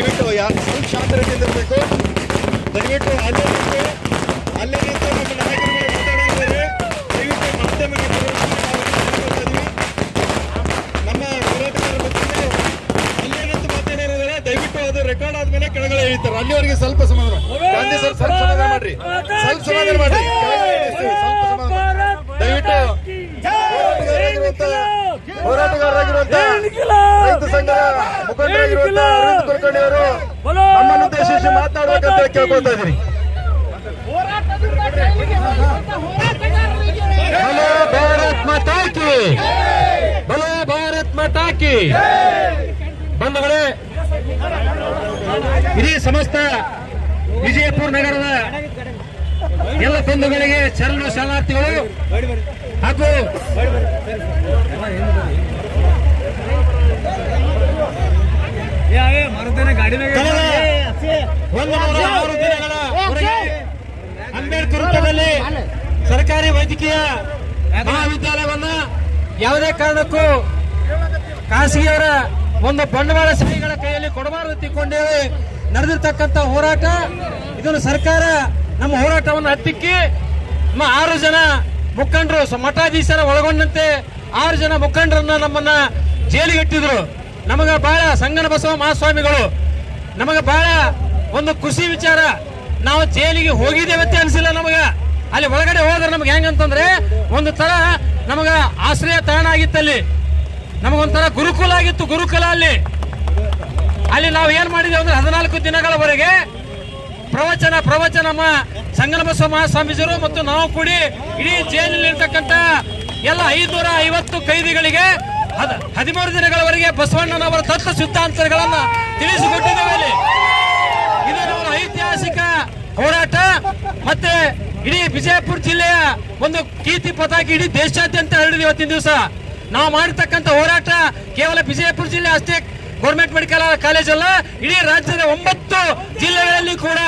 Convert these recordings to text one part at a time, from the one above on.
ದಯವಿಟ್ಟು ಯಾರು ಸ್ವಲ್ಪ ಇರಬೇಕು ದಯವಿಟ್ಟು ಅಲ್ಲೇ ನಿಂತು ಅಲ್ಲೇ ನಿಂತು ನಮ್ಮ ನಾಯಕರುಗಳು ಮಾತಾಡಿದ್ದಾರೆ ದಯವಿಟ್ಟು ಮತ್ತೆ ನಾವು ನಮ್ಮ ಹೋರಾಟಗಾರರ ಬಗ್ಗೆ ಅಲ್ಲೇ ನಿಂತು ಮಾತನಾಡಿದ್ದಾರೆ ದಯವಿಟ್ಟು ಅದು ರೆಕಾರ್ಡ್ ಆದ್ಮೇಲೆ ಕೆಳಗಡೆ ಹೇಳ್ತಾರೆ ಅಲ್ಲಿವರೆಗೆ ಸ್ವಲ್ಪ ಸಮಾಧಾನ ಗಾಂಧಿ ಸರ್ ಸ್ವಲ್ಪ ಸಮಾಧಾನ ಮಾಡ್ರಿ. ಸ್ವಲ್ಪ ಸಮಾಧಾನ ಮಾಡ್ರಿ. ದಯವಿಟ್ಟು ಹೋರಾಟಗಾರರಾಗಿರುವಂತ ಹೋರಾಟಗಾರರಾಗಿರುವಂತ ರೈತ ಸಂಘದ ಮುಖಂಡರಾಗಿರುವಂತ ಅರವಿಂದ್ ಕುಲಕರ್ಣಿ ಅವರು ನಮ್ಮನ್ನು ಉದ್ದೇಶಿಸಿ ಮಾತನಾಡಬೇಕಂತ ಕೇಳ್ಕೊಳ್ತಾ ಇದ್ದೀನಿ ಬಲೋ ಭಾರತ್ ಮಾತಾ ಕಿ! ಬಲೋ ಭಾರತ್ ಬಂಧುಗಳೇ ಇಡೀ ಸಮಸ್ತ ವಿಜಯಪುರ ನಗರದ ಎಲ್ಲ ಬಂಧುಗಳಿಗೆ ಶರಣು ಶರಣಾರ್ಥಿಗಳು ನೂರ ಆರು ದಿನಗಳವರೆಗೆ ಅಂಬೇಡ್ಕರ್ ವೃತ್ತದಲ್ಲಿ ಸರ್ಕಾರಿ ವೈದ್ಯಕೀಯ ಮಹಾವಿದ್ಯಾಲಯವನ್ನ ಯಾವುದೇ ಕಾರಣಕ್ಕೂ ಖಾಸಗಿಯವರ ಒಂದು ಬಂಡವಾಳ ಶ್ರೀಗಳ ಕೈಯಲ್ಲಿ ಕೊಡಬಾರದು ತಿಳ್ಕೊಂಡೇವೆ ನಡೆದಿರ್ತಕ್ಕಂಥ ಹೋರಾಟ ಇದನ್ನು ಸರ್ಕಾರ ನಮ್ಮ ಹೋರಾಟವನ್ನು ಹತ್ತಿಕ್ಕಿ ನಮ್ಮ ಆರು ಜನ ಮುಖಂಡರು ಮಠಾಧೀಶರ ಒಳಗೊಂಡಂತೆ ಆರು ಜನ ಮುಖಂಡರನ್ನ ನಮ್ಮನ್ನ ಜೈಲಿಗಿಟ್ಟಿದ್ರು ನಮಗ ಬಹಳ ಸಂಗನ ಬಸವ ಮಹಾಸ್ವಾಮಿಗಳು. ನಮಗ ಬಹಳ ಒಂದು ಖುಷಿ ವಿಚಾರ. ನಾವು ಜೈಲಿಗೆ ಹೋಗಿದ್ದೇವೆ ಅಂತ ಅನ್ಸಿಲ್ಲ ನಮಗ. ಅಲ್ಲಿ ಒಳಗಡೆ ಹೋದ್ರೆ ನಮ್ಗೆ ಹೆಂಗಂತಂದ್ರೆ ಒಂದು ತರ ನಮಗ ಆಶ್ರಯ ತಾಣ ಆಗಿತ್ತಲ್ಲಿ ನಮಗೊಂಥರ ಗುರುಕುಲ ಆಗಿತ್ತು ಗುರುಕುಲ ಅಲ್ಲಿ. ಅಲ್ಲಿ ನಾವು ಏನ್ ಮಾಡಿದ್ದೇವೆ ಅಂದ್ರೆ ಹದಿನಾಲ್ಕು ದಿನಗಳವರೆಗೆ ಪ್ರವಚನ ಪ್ರವಚನ ಬಸವ ಮಹಾಸ್ವಾಮೀಜಿರು ಮತ್ತು ನಾವು ಕೂಡಿ ಇಡೀ ಜೈಲಿನಲ್ಲಿ ಇರ್ತಕ್ಕಂಥ ಎಲ್ಲ ಐದುನೂರ ಐವತ್ತು ಕೈದಿಗಳಿಗೆ ಹದ, ಹದಿಮೂರು ದಿನಗಳವರೆಗೆ ಬಸವಣ್ಣನವರ ತತ್ವ ಸಿದ್ಧಾಂತಗಳನ್ನ ತಿಳಿಸಿಕೊಟ್ಟಿದ್ದೇವೆ ಇದು ನಮ್ಮ ಐತಿಹಾಸಿಕ ಹೋರಾಟ ಮತ್ತೆ ಇಡೀ ವಿಜಯಪುರ ಜಿಲ್ಲೆಯ ಒಂದು ಕೀರ್ತಿ ಪತಾಕಿ ಇಡೀ ದೇಶಾದ್ಯಂತ ಹರಡಿದೆ ಇವತ್ತಿನ ದಿವಸ. ನಾವು ಮಾಡಿರ್ತಕ್ಕಂಥ ಹೋರಾಟ ಕೇವಲ ವಿಜಯಪುರ ಜಿಲ್ಲೆ ಅಷ್ಟೇ ಗೌರ್ಮೆಂಟ್ ಮೆಡಿಕಲ್ ಕಾಲೇಜ್ ಅಲ್ಲ, ಇಡೀ ರಾಜ್ಯದ ಒಂಬತ್ತು ಜಿಲ್ಲೆಗಳಲ್ಲಿ ಕೂಡ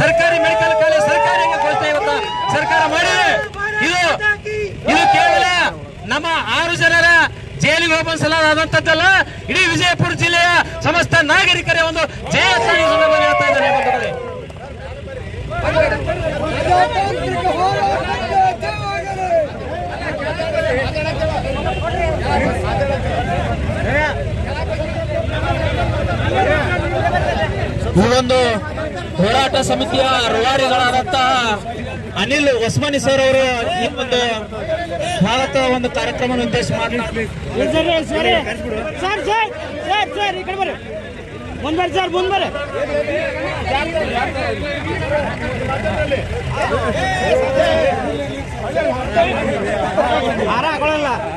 ಸರ್ಕಾರಿ ಮೆಡಿಕಲ್ ಕಾಲೇಜ್ ಸರ್ಕಾರಿ ಸರ್ಕಾರ ಮಾಡಿದೆ. ಇದು ಇದು ಕೇವಲ ನಮ್ಮ ಆರು ಜನರ ಜೈಲಿಗೆ ಹೋಗಿಸಲಾದಂತದ್ದಲ್ಲ ಇಡೀ ವಿಜಯಪುರ ಜಿಲ್ಲೆಯ ಸಮಸ್ತ ನಾಗರಿಕರ ಒಂದು ಜಯ ಹೇಳ್ತಾ ಇದ್ದಾರೆ ಬಂಧುಗಳೇ. ಈ ಒಂದು ಹೋರಾಟ ಸಮಿತಿಯ ರೂವಾರಿಗಳಾದಂತಹ ಅನಿಲ್ ಒಸ್ಮಾನಿ ಸರ್ ಅವರು ಈ ಒಂದು ಭಾರತ ಒಂದು ಕಾರ್ಯಕ್ರಮ ಉದ್ದೇಶ ಮಾಡಿ ಸರ್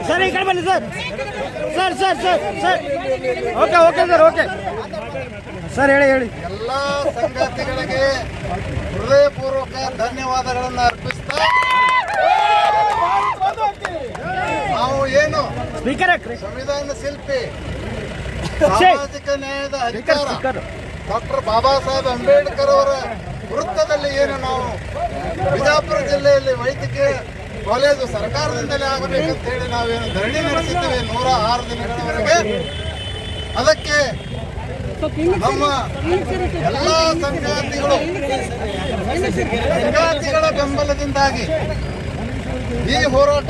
ಸರ್, ಈ ಕಡೆ ಬನ್ನಿ, sir. Sir sir sir sir. Okay okay, sir, okay. Sir ಹೇಳಿ ಹೇಳಿ. ಎಲ್ಲ ಸಂಗಾತಿಗಳಿಗೆ ಹೃದಯಪೂರ್ವಕ ಧನ್ಯವಾದಗಳನ್ನು ಅರ್ಪಿಸ್ತಾ ನಾವು ಏನು ಸ್ಪೀಕರ್ ಸಂವಿಧಾನ ಶಿಲ್ಪಿ ಸಾಮಾಜಿಕ ನ್ಯಾಯದ ಅಧಿಕಾರ ಡಾಕ್ಟರ್ ಬಾಬಾ ಸಾಹೇಬ್ ಅಂಬೇಡ್ಕರ್ ಅವರ ವೃತ್ತದಲ್ಲಿ ಏನು ನಾವು ಬಿಜಾಪುರ ಜಿಲ್ಲೆಯಲ್ಲಿ ವೈದ್ಯಕೀಯ ಕಾಲೇಜು ಸರ್ಕಾರದಿಂದಲೇ ಆಗಬೇಕಂತ ಹೇಳಿ ನಾವೇನು ಧರಣಿ ನಡೆಸಿದ್ದೇವೆ ನೂರ ಆರು ದಿನಗಳವರೆಗೆ. ಅದಕ್ಕೆ ನಮ್ಮ ಎಲ್ಲ ಸಂಗಾತಿಗಳು ಸಂಗಾತಿಗಳ ಬೆಂಬಲದಿಂದಾಗಿ ಈ ಹೋರಾಟ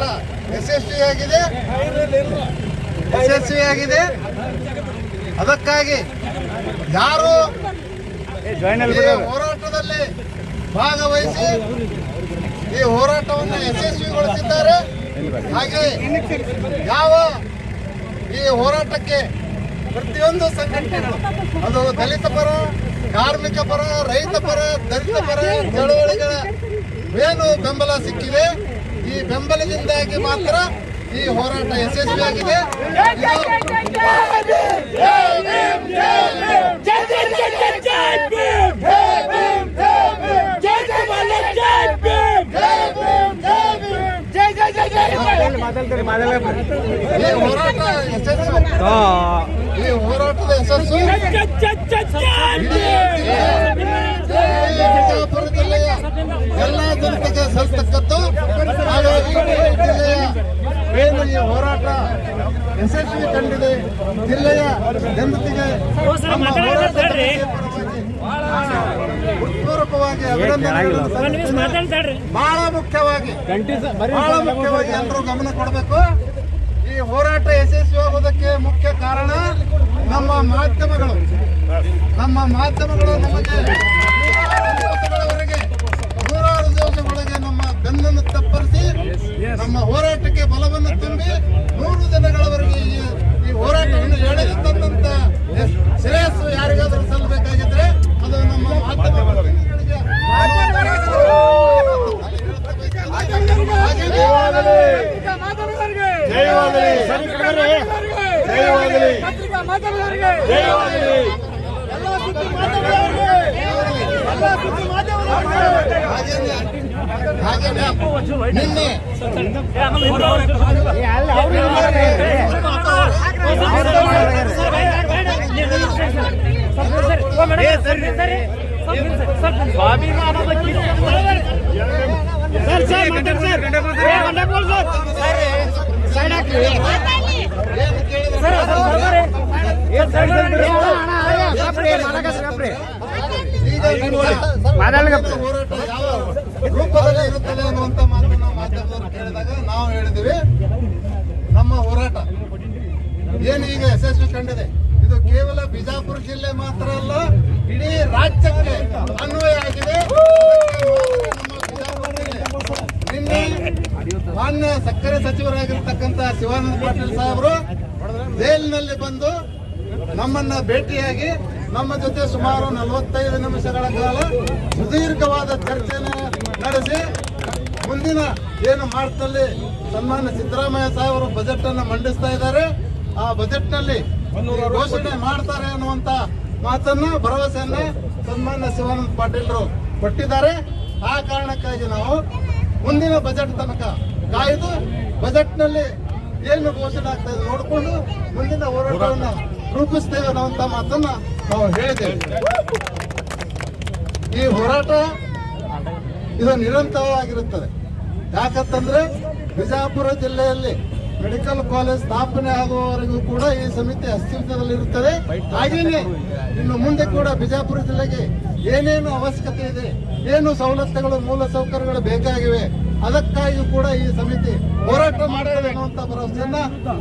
ಯಶಸ್ವಿಯಾಗಿದೆ. ಯಶಸ್ವಿಯಾಗಿದೆ. ಅದಕ್ಕಾಗಿ ಯಾರು ಹೋರಾಟದಲ್ಲಿ ಭಾಗವಹಿಸಿ ಈ ಹೋರಾಟವನ್ನು ಯಶಸ್ವಿಗೊಳಿಸಿದ್ದಾರೆ. ಹಾಗೆ ಯಾವ ಈ ಹೋರಾಟಕ್ಕೆ ಪ್ರತಿಯೊಂದು ಸಂಘಟನೆಗಳು. ಅದು ದಲಿತ ಪರ, ಕಾರ್ಮಿಕ ಪರ, ರೈತ ಪರ, ದಲಿತ ಪರ, ಚಳವಳಿಗಳ ಏನು ಬೆಂಬಲ ಸಿಕ್ಕಿದೆ. ಈ ಬೆಂಬಲದಿಂದಾಗಿ ಮಾತ್ರ ಈ ಹೋರಾಟ ಯಶಸ್ವಿಯಾಗಿದೆ. ಈ ಹೋರಾಟ ಯಶಸ್ಸು ಈ ಹೋರಾಟದ ಯಶಸ್ಸು? ಬಿಜಾಪುರ ಜಿಲ್ಲೆಯ ಎಲ್ಲ ಜನತೆಗೆ ಸಲ್ತಕ್ಕದ್ದು ಹಾಗಾಗಿ ಜಿಲ್ಲೆಯ ಏನು ಈ ಹೋರಾಟ ಯಶಸ್ವಿ ಕಂಡಿದೆ. ಜಿಲ್ಲೆಯ ಜನತೆಗೆ ನಮ್ಮ ಹೃತ್ಪೂರ್ವಕವಾಗಿ ಬಹಳ ಮುಖ್ಯವಾಗಿ ಬಹಳ ಮುಖ್ಯವಾಗಿ ಎಲ್ಲರೂ ಗಮನ ಕೊಡಬೇಕು. ಹೋರಾಟ ಯಶಸ್ವಿಯಾಗುವುದಕ್ಕೆ ಮುಖ್ಯ ಕಾರಣ ನಮ್ಮ ಮಾಧ್ಯಮಗಳು. ನಮ್ಮ ಮಾಧ್ಯಮಗಳು ನಮಗೆ ನೂರಾರು ದಿವಸಗಳಿಗೆ ನಮ್ಮ ಬೆನ್ನನ್ನು ತಪ್ಪರಿಸಿ ನಮ್ಮ ಹೋರಾಟಕ್ಕೆ ಬಲವನ್ನು ತುಂಬಿ ನೂರು ದಿನಗಳವರೆಗೆ ಈ ಈ ಹೋರಾಟವನ್ನು ಎಳೆದು ತಂದಂತ ಶ್ರೇಯಸ್ಸು ಯಾರಿಗಾದರೂ ಸಲ್ಲಬೇಕಾಗಿದ್ರೆ ಅದು ನಮ್ಮ ಮಾಧ್ಯಮ ಪ್ರತಿನಿಧಿಗಳಿಗೆ ಪತ್ರಿಕಾ ಮಾಧ್ಯಮದವರಿಗೆ ಎಲ್ಲ ಸುದ್ದಿ ಮಾಧ್ಯಮದವರಿಗೆ ಎಲ್ಲ ಸುದ್ದಿ ಮಾಧ್ಯಮದವರಿಗೆ ಹಾಗೇನೆ ಹಾಗೇನೆ ನಿನ್ನೆ ಸರ್ ಸರ್ ಮಾತಾಡಿ ಸರ್ ಏ, ವಂಡರ್ಫುಲ್ ಸರ್ ಸೈಡ್ ಹಾಕಿ ಏನು ಕೇಳಿದ್ರೆ ಈಗ ಮಾತಾಡ್ಲಿಕ್ಕೆ ಹೋರಾಟ ಯಾವ ರೂಪದಲ್ಲಿ ಇರುತ್ತದೆ ಅನ್ನುವಂತ ಮಾತನ್ನ ಮಾಧ್ಯಮದವರು ಕೇಳಿದಾಗ ನಾವು ಹೇಳಿದಿವಿ ನಮ್ಮ ಹೋರಾಟ ಏನು ಈಗ ಯಶಸ್ವಿ ಕಂಡಿದೆ ಇದು ಕೇವಲ ಬಿಜಾಪುರ ಜಿಲ್ಲೆ ಮಾತ್ರ ಅಲ್ಲ ಇಡೀ ರಾಜ್ಯಕ್ಕೆ ಅನ್ವಯ ಆಗಿದೆ ನಮ್ಮ ಮಾನ್ಯ ಸಕ್ಕರೆ ಸಚಿವರಾಗಿರ್ತಕ್ಕಂಥ ಶಿವಾನಂದ ಪಾಟೀಲ್ ಸಾಹೇಬರು ಜೈಲಿನಲ್ಲಿ ಬಂದು ನಮ್ಮನ್ನ ಭೇಟಿಯಾಗಿ ನಮ್ಮ ಜೊತೆ ಸುಮಾರು ನಲವತ್ತೈದು ನಿಮಿಷಗಳ ಕಾಲ ಸುದೀರ್ಘವಾದ ಚರ್ಚೆಯನ್ನು ನಡೆಸಿ ಮುಂದಿನ ಏನು ಮಾರ್ಚ್ನಲ್ಲಿ ಸನ್ಮಾನ್ಯ ಸಿದ್ದರಾಮಯ್ಯ ಸಾಹೇಬರು ಬಜೆಟ್ ಅನ್ನು ಮಂಡಿಸ್ತಾ ಇದ್ದಾರೆ, ಆ ಬಜೆಟ್ನಲ್ಲಿ ಘೋಷಣೆ ಮಾಡ್ತಾರೆ ಅನ್ನುವಂತ ಮಾತನ್ನ, ಭರವಸೆಯನ್ನ ಸನ್ಮಾನ್ಯ ಶಿವಾನಂದ ಪಾಟೀಲ್ರು ಕೊಟ್ಟಿದ್ದಾರೆ. ಆ ಕಾರಣಕ್ಕಾಗಿ ನಾವು ಮುಂದಿನ ಬಜೆಟ್ ತನಕ ಕಾಯ್ದು ಬಜೆಟ್ನಲ್ಲಿ ಏನು ಘೋಷಣೆ ಆಗ್ತಾ ಇದೆ ನೋಡಿಕೊಂಡು ಮುಂದಿನ ಹೋರಾಟವನ್ನು ರೂಪಿಸ್ತೇವೆ ಅನ್ನುವಂತ ಮಾತನ್ನ ನಾವು ಹೇಳಿದ್ದೇವೆ. ಈ ಹೋರಾಟ ಇದು ನಿರಂತರವಾಗಿರುತ್ತದೆ. ಯಾಕಂತಂದ್ರೆ ಬಿಜಾಪುರ ಜಿಲ್ಲೆಯಲ್ಲಿ ಮೆಡಿಕಲ್ ಕಾಲೇಜ್ ಸ್ಥಾಪನೆ ಆಗುವವರೆಗೂ ಕೂಡ ಈ ಸಮಿತಿ ಅಸ್ತಿತ್ವದಲ್ಲಿರುತ್ತದೆ. ಹಾಗೇನೆ ಇನ್ನು ಮುಂದೆ ಕೂಡ ಬಿಜಾಪುರ ಜಿಲ್ಲೆಗೆ ಏನೇನು ಅವಶ್ಯಕತೆ ಇದೆ, ಏನು ಸವಲತ್ತುಗಳು, ಮೂಲ ಸೌಕರ್ಯಗಳು ಬೇಕಾಗಿವೆ ಅದಕ್ಕಾಗಿಯೂ ಕೂಡ ಈ ಸಮಿತಿ ಹೋರಾಟ ಮಾಡಬೇಕು ಅಂತ ಭರವಸೆಯನ್ನ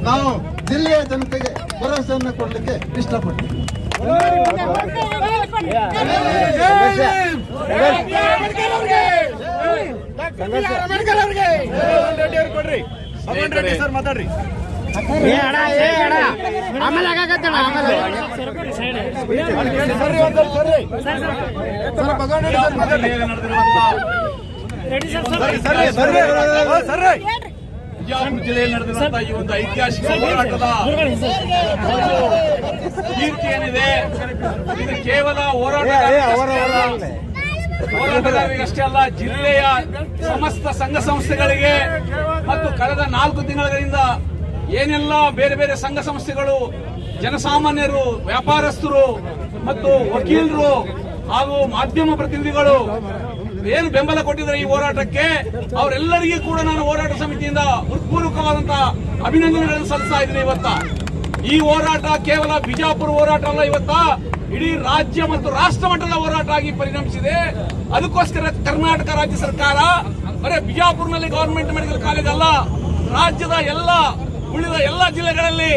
ನಾವು ಜಿಲ್ಲೆಯ ಜನತೆಗೆ ಭರವಸೆಯನ್ನು ಕೊಡಲಿಕ್ಕೆ ಇಷ್ಟಪಡ್ತೀವಿ. ಏ ಅಣ್ಣ ಏ ಅಣ್ಣ ಆಮೇಲೆ ಸರ್ ಆಮೇಲೆ ಬಿಜಾಪುರ ಜಿಲ್ಲೆಯಲ್ಲಿ ನಡೆದಿರುವಂತಹ ಈ ಒಂದು ಐತಿಹಾಸಿಕ ಹೋರಾಟದ ಕೀರ್ತಿ ಏನಿದೆ? ಇದು ಕೇವಲ ಹೋರಾಟ ಹೋರಾಟಗಾರರಿಗಷ್ಟೇ ಅಲ್ಲ. ಜಿಲ್ಲೆಯ ಸಮಸ್ತ ಸಂಘ ಸಂಸ್ಥೆಗಳಿಗೆ ಮತ್ತು ಕಳೆದ ನಾಲ್ಕು ತಿಂಗಳಿಂದ ಏನೆಲ್ಲ ಬೇರೆ ಬೇರೆ ಸಂಘ ಸಂಸ್ಥೆಗಳು ಜನಸಾಮಾನ್ಯರು ವ್ಯಾಪಾರಸ್ಥರು ಮತ್ತು ವಕೀಲರು ಹಾಗೂ ಮಾಧ್ಯಮ ಪ್ರತಿನಿಧಿಗಳು ಏನು ಬೆಂಬಲ ಕೊಟ್ಟಿದ್ದಾರೆ ಈ ಹೋರಾಟಕ್ಕೆ? ಅವರೆಲ್ಲರಿಗೂ ಕೂಡ ನಾನು ಹೋರಾಟ ಸಮಿತಿಯಿಂದ ಹೃತ್ಪೂರ್ವಕವಾದಂತಹ ಅಭಿನಂದನೆಗಳನ್ನು ಸಲ್ಲಿಸ್ತಾ ಇದ್ದೀನಿ ಇವತ್ತ. ಈ ಹೋರಾಟ ಕೇವಲ ಬಿಜಾಪುರ ಹೋರಾಟ ಅಲ್ಲ ಇವತ್ತ, ಇಡೀ ರಾಜ್ಯ ಮತ್ತು ರಾಷ್ಟ್ರ ಮಟ್ಟದ ಹೋರಾಟ ಆಗಿ ಪರಿಣಮಿಸಿದೆ. ಅದಕ್ಕೋಸ್ಕರ ಕರ್ನಾಟಕ ರಾಜ್ಯ ಸರ್ಕಾರ, ಬರೀ ಬಿಜಾಪುರ್ನಲ್ಲಿ ಗವರ್ಮೆಂಟ್ ಮೆಡಿಕಲ್ ಕಾಲೇಜ್ ಅಲ್ಲ, ರಾಜ್ಯದ ಎಲ್ಲ, ಉಳಿದ ಎಲ್ಲ ಜಿಲ್ಲೆಗಳಲ್ಲಿ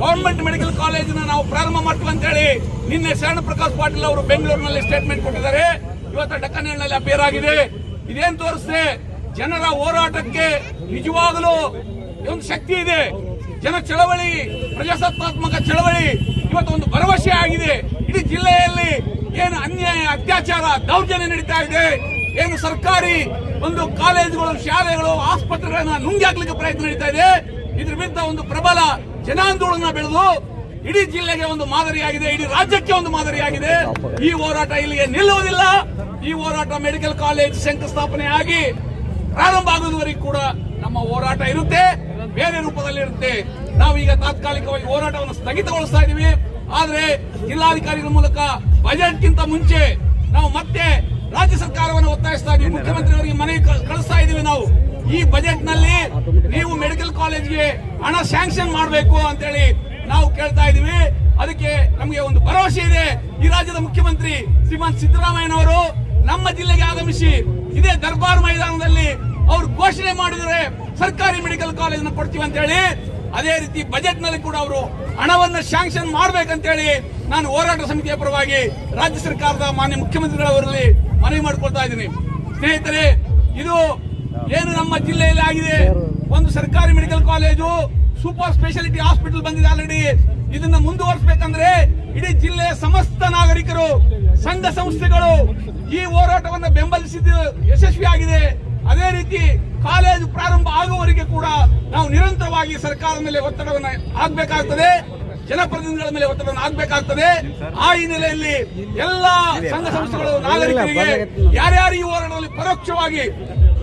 ಗವರ್ಮೆಂಟ್ ಮೆಡಿಕಲ್ ಕಾಲೇಜ್ ನಾವು ಪ್ರಾರಂಭ ಮಾಡ್ತೀವಿ ಅಂತ ಹೇಳಿ ನಿನ್ನೆ ಶರಣ ಪ್ರಕಾಶ್ ಪಾಟೀಲ್ ಅವರು ಬೆಂಗಳೂರಿನಲ್ಲಿ ಸ್ಟೇಟ್ಮೆಂಟ್ ಕೊಟ್ಟಿದ್ದಾರೆ. ಇವತ್ತು ಡಕ್ಕನ್ನಲ್ಲಿ ಅಪೇರ್ ಆಗಿದೆ. ಇದೇನ್ ತೋರಿಸ್ತೆ ಜನರ ಹೋರಾಟಕ್ಕೆ ನಿಜವಾಗಲೂ ಒಂದು ಶಕ್ತಿ ಇದೆ. ಜನ ಚಳವಳಿ, ಪ್ರಜಾಸತ್ತಾತ್ಮಕ ಚಳವಳಿ ಇವತ್ತು ಒಂದು ಭರವಸೆ ಆಗಿದೆ. ಇಡೀ ಜಿಲ್ಲೆಯಲ್ಲಿ ಏನು ಅನ್ಯಾಯ, ಅತ್ಯಾಚಾರ, ದೌರ್ಜನ್ಯ ನಡೀತಾ ಇದೆ. ಏನು ಸರ್ಕಾರಿ ಒಂದು ಕಾಲೇಜುಗಳು, ಶಾಲೆಗಳು, ಆಸ್ಪತ್ರೆಗಳನ್ನ ನುಂಗಿ ಹಾಕ್ಲಿಕ್ಕೆ ಪ್ರಯತ್ನ ನಡೀತಾ ಇದೆ. ಇದ್ರ ಒಂದು ಪ್ರಬಲ ಜನಾಂದೋಲನ ಬೆಳೆದು ಇಡೀ ಜಿಲ್ಲೆಗೆ ಒಂದು ಮಾದರಿಯಾಗಿದೆ ಇಡೀ ರಾಜ್ಯಕ್ಕೆ ಒಂದು ಮಾದರಿಯಾಗಿದೆ. ಈ ಹೋರಾಟ ಇಲ್ಲಿಗೆ ನಿಲ್ಲುವುದಿಲ್ಲ. ಈ ಹೋರಾಟ ಮೆಡಿಕಲ್ ಕಾಲೇಜ್ ಶಂಕುಸ್ಥಾಪನೆ ಆಗಿ ಪ್ರಾರಂಭ ಆಗುವವರೆಗೂ ಕೂಡ ನಮ್ಮ ಹೋರಾಟ ಇರುತ್ತೆ ಬೇರೆ ರೂಪದಲ್ಲಿ ಇರುತ್ತೆ. ನಾವು ಈಗ ತಾತ್ಕಾಲಿಕವಾಗಿ ಹೋರಾಟವನ್ನು ಸ್ಥಗಿತಗೊಳಿಸ್ತಾ ಇದೀವಿ. ಆದ್ರೆ ಜಿಲ್ಲಾಧಿಕಾರಿಗಳ ಮೂಲಕ ಬಜೆಟ್ಗಿಂತ ಮುಂಚೆ ನಾವು ಮತ್ತೆ ರಾಜ್ಯ ಸರ್ಕಾರವನ್ನು ಒತ್ತಾಯಿಸ್ತಾ ಇದೀವಿ. ಮುಖ್ಯಮಂತ್ರಿ ಅವರಿಗೆ ಮನವಿ ಕ- ಕಳಿಸ್ತಾ ಇದೀವಿ ನಾವು. ಈ ಬಜೆಟ್ನಲ್ಲಿ ನೀವು ಮೆಡಿಕಲ್ ಕಾಲೇಜ್ಗೆ ಹಣ ಸ್ಯಾಂಕ್ಷನ್ ಮಾಡಬೇಕು ಅಂತೇಳಿ ನಾವು ಕೇಳ್ತಾ ಇದೀವಿ ಅದಕ್ಕೆ ನಮಗೆ ಒಂದು ಭರವಸೆ ಇದೆ. ಈ ರಾಜ್ಯದ ಮುಖ್ಯಮಂತ್ರಿ ಶ್ರೀಮಂತ್ ಸಿದ್ದರಾಮಯ್ಯನವರು ನಮ್ಮ ಜಿಲ್ಲೆಗೆ ಆಗಮಿಸಿ ಇದೇ ದರ್ಬಾರ್ ಮೈದಾನದಲ್ಲಿ ಅವರು ಘೋಷಣೆ ಮಾಡಿದರೆ ಸರ್ಕಾರಿ ಮೆಡಿಕಲ್ ಕಾಲೇಜ್ ಕೊಡ್ತೀವಿ ಅಂತ ಹೇಳಿ ಅದೇ ರೀತಿ ಬಜೆಟ್ನಲ್ಲಿ ಕೂಡ ಅವರು ಹಣವನ್ನು ಶಾಂಕ್ಷನ್ ಮಾಡ್ಬೇಕಂತೇಳಿ ನಾನು ಹೋರಾಟ ಸಮಿತಿಯ ಪರವಾಗಿ ರಾಜ್ಯ ಸರ್ಕಾರದ ಮಾನ್ಯ ಮುಖ್ಯಮಂತ್ರಿಗಳವರಲ್ಲಿ ಮನವಿ ಮಾಡಿಕೊಳ್ತಾ ಇದ್ದೀನಿ. ಸ್ನೇಹಿತರೆ, ಇದು ಏನು ನಮ್ಮ ಜಿಲ್ಲೆಯಲ್ಲಿ ಆಗಿದೆ? ಒಂದು ಸರ್ಕಾರಿ medical college super speciality hospital ಬಂದಿದೆ ಆಲ್ರೆಡಿ. ಇದನ್ನ ಮುಂದುವರಿಸಬೇಕಂದ್ರೆ ಇಡೀ ಜಿಲ್ಲೆಯ ಸಮಸ್ತ ನಾಗರಿಕರು, ಸಂಘ ಸಂಸ್ಥೆಗಳು ಈ ಹೋರಾಟವನ್ನು ಬೆಂಬಲಿಸಿದ್ದು ಯಶಸ್ವಿಯಾಗಿದೆ. ಅದೇ ರೀತಿ ಕಾಲೇಜು ಪ್ರಾರಂಭ ಆಗುವವರೆಗೆ ಕೂಡ ನಾವು ನಿರಂತರವಾಗಿ ಸರ್ಕಾರದ ಮೇಲೆ ಒತ್ತಡವನ್ನು ಹಾಕಬೇಕಾಗ್ತದೆ. ಜನಪ್ರತಿನಿಧಿಗಳ ಮೇಲೆ ಒತ್ತಡವನ್ನು ಹಾಕಬೇಕಾಗ್ತದೆ. ಆ ಹಿನ್ನೆಲೆಯಲ್ಲಿ ಎಲ್ಲ ಸಂಘ ಸಂಸ್ಥೆಗಳು, ನಾಗರಿಕರಿಗೆ ಯಾರ್ಯಾರು ಈ ಹೋರಾಟದಲ್ಲಿ ಪರೋಕ್ಷವಾಗಿ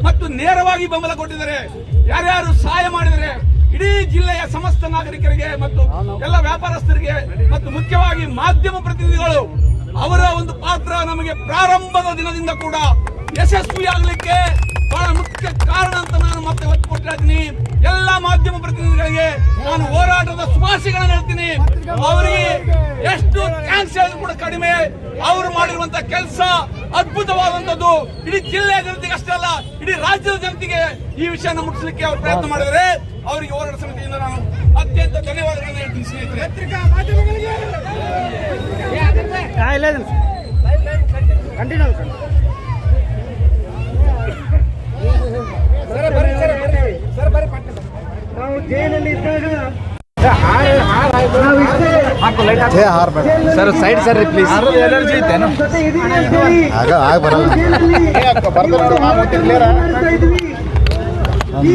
ಮತ್ತು ನೇರವಾಗಿ ಬೆಂಬಲ ಕೊಟ್ಟಿದ್ದಾರೆ, ಯಾರ್ಯಾರು ಸಹಾಯ ಮಾಡಿದರೆ ಇಡೀ ಜಿಲ್ಲೆಯ ಸಮಸ್ತ ನಾಗರಿಕರಿಗೆ ಮತ್ತು ಎಲ್ಲ ವ್ಯಾಪಾರಸ್ಥರಿಗೆ ಮತ್ತು ಮುಖ್ಯವಾಗಿ ಮಾಧ್ಯಮ ಪ್ರತಿನಿಧಿಗಳು, ಅವರ ಒಂದು ಪಾತ್ರ ನಮಗೆ ಪ್ರಾರಂಭದ ದಿನದಿಂದ ಕೂಡ ಯಶಸ್ವಿಯಾಗಲಿಕ್ಕೆ ಬಹಳ ಮುಖ್ಯ ಕಾರಣ ಅಂತ ನಾನು ಮತ್ತೆ ಒತ್ತು ಕೊಟ್ಟಿರ್ತೀನಿ ಎಲ್ಲ ಮಾಧ್ಯಮ ಪ್ರತಿನಿಧಿಗಳಿಗೆ ನಾನು ಹೋರಾಟದ ಶುಭಾಶಯಗಳನ್ನು ಹೇಳ್ತೀನಿ. ಅವರಿಗೆ ಎಷ್ಟು ಹೇಳಿದ್ರು ಕೂಡ ಕಡಿಮೆ. ಅವರು ಮಾಡಿರುವಂತ ಕೆಲಸ ಅದ್ಭುತವಾದಂತದ್ದು ಇಡೀ ಜಿಲ್ಲೆಯ ಜನತೆಗೆ ಅಷ್ಟೇ ಅಲ್ಲ, ಇಡೀ ರಾಜ್ಯದ ಜನತೆಗೆ ಈ ವಿಷಯನ ಮುಟ್ಟಿಸಲಿಕ್ಕೆ ಅವರು ಪ್ರಯತ್ನ ಮಾಡಿದರೆ ಅವರಿಗೆ ಹೋರಾಟ ಸಮಿತಿಯಿಂದ ನಾನು ಅತ್ಯಂತ ಧನ್ಯವಾದಗಳನ್ನು ಹೇಳ್ತೀನಿ ಸ್ನೇಹಿತರೆ. ನಾವು sir side sir please energy ಐತೇನು ಆಗ ಆಗ ಬರಲ್ಲ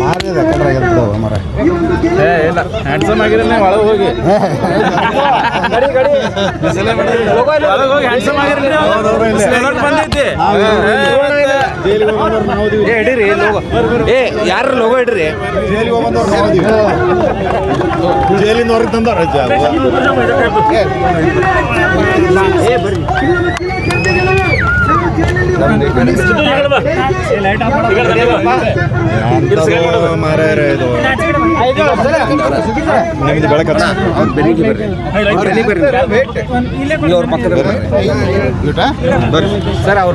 ಮಾಡಿದೆ ಮರ ಏ ಇಲ್ಲ. ಹ್ಯಾಂಡ್ಸಮ್ ಆಗಿರಲ್ಲ ಒಳಗೆ ಹೋಗಿ. ಹ್ಯಾಂಡ್ಸಮ್ ಬಂದೈತಿ. ಏ ಹಿಡೀರಿ ಲೋಗೋ ಏ ಯಾರ ಲೋಗೋ ಹಿಡ್ರಿ? ಜೈಲಿಗೆ ಹೋಗ್ಬಂದವ್ರು. ಜೈಲಿಂದ ಹೊರಗೆ ತಂದವ್ರು ಅಜ್ಜ. ಮಾರಾಯರ ಇದು ನಿಮ್ದು ಬೆಳಕ ಅವ್ರ ಪಕ್ಕದ ಬರ್ರಿ. ಸರ್ ಅವ್ರ